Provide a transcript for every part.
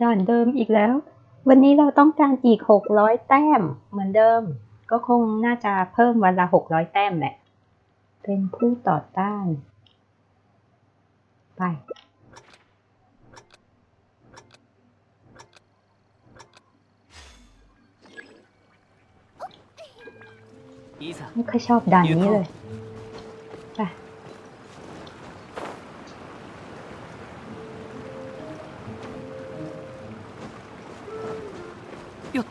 ด่านเดิมอีกแล้ว วันนี้เราต้องการอีกหกร้อยแต้มเหมือนเดิม ก็คงน่าจะเพิ่มวันละหกร้อยแต้มแหละ เป็นผู้ต่อต้าน ไปいざไม่ค่อยชอบด่านนี้เลย 요.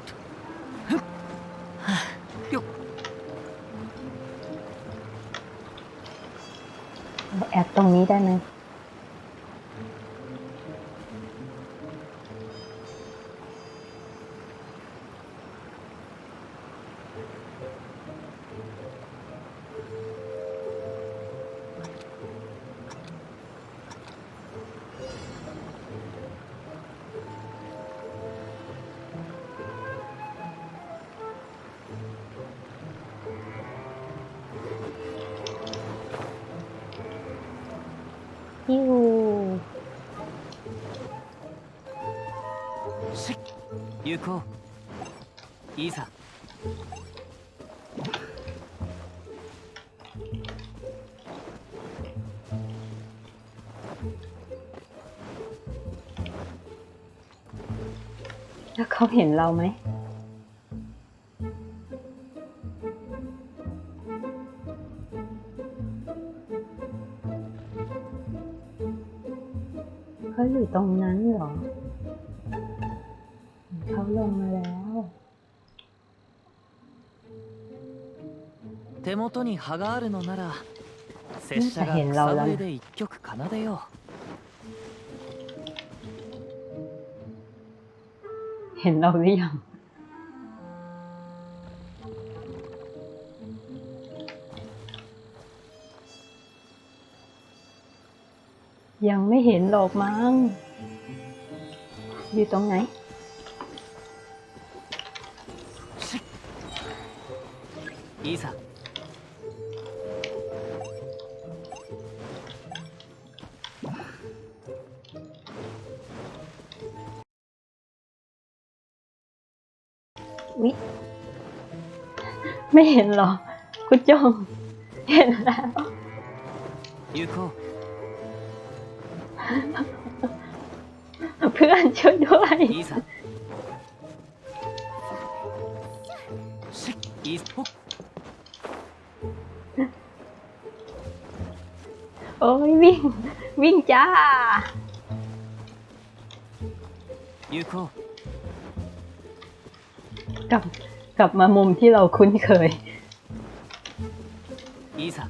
흡. 요.แอบตรงนี้ได้ไหม ฮิว しっ行こういざ แล้วเขาเห็นเราไหม อยู่ตรงนั้นเหรอ เขาลงมาแล้ว 手元に葉があるのなら拙者が変ラウだね草笛で一曲奏でよ เห็นเราหรือยัง ยังไม่เห็นหรอกมั้ง อยู่ตรงไหน うしっいざ วิ ไม่เห็นเหรอ คุณจง เห็นแล้ว 行こう เพื่อนช่วยด้วยโอ้ยวิ่ง วิ่งจ้ายูโกกลับกลับมามุมที่เราคุ้นเคยอีสัก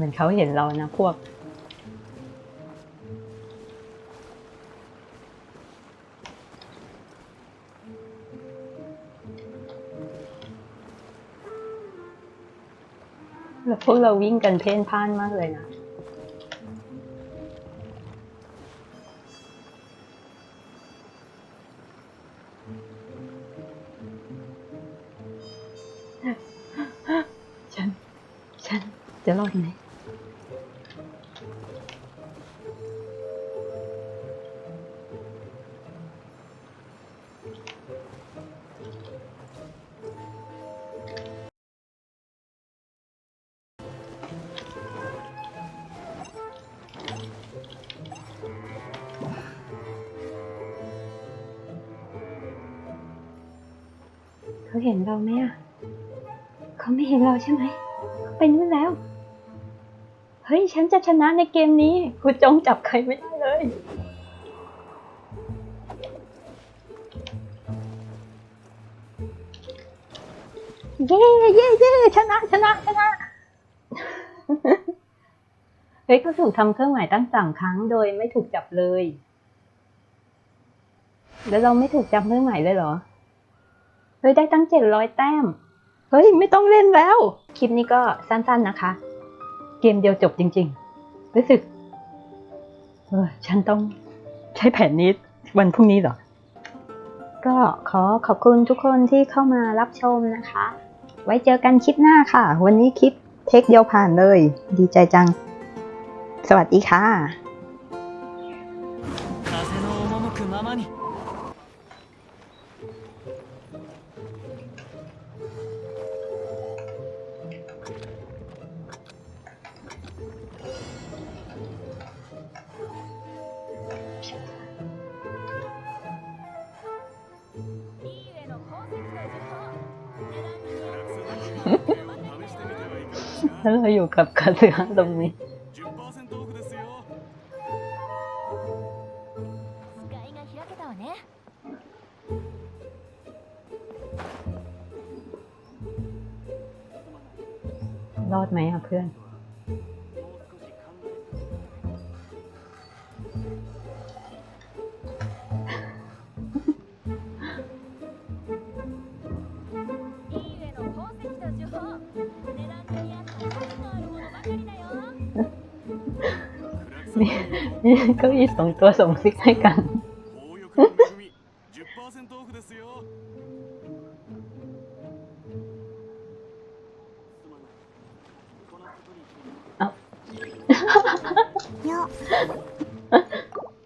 เหมือนเขาเห็นเรานะพวก แล้วพวกเราวิ่งกันเพ่นพ่านมากเลยนะฉัน ฉันจะรอดไหม เขาเห็นเราไหมอะ เขาไม่เห็นเราใช่ไหม เขาไปนู่นแล้ว เฮ้ย ฉันจะชนะในเกมนี้ คุณจงจับใครไม่ได้เลย เย้เย้เย้ชนะชนะชนะเฮ้ยเขาถูกทำเครื่องหมายตั้งสามครั้งโดยไม่ถูกจับเลย แล้วเราไม่ถูกจับเครื่องหมายเลยเหรอ เฮ้ยได้ตั้งเจ็ดร้อยแต้ม เฮ้ยไม่ต้องเล่นแล้ว คลิปนี้ก็สั้นๆนะคะ เกมเดียวจบจริง ๆ รู้สึก เออฉันต้องใช้แผนนี้วันพรุ่งนี้เหรอ ก็ขอขอบคุณทุกคนที่เข้ามารับชมนะคะ ไว้เจอกันคลิปหน้าค่ะ วันนี้คลิปเทคเดียวผ่านเลย ดีใจจัง สวัสดีค่ะ แล้วเราอยู่กับกระเสือตรงนี้รอดไหมอะเพื่อน ก็อีสองตัวส่งซิกให้กัน เอา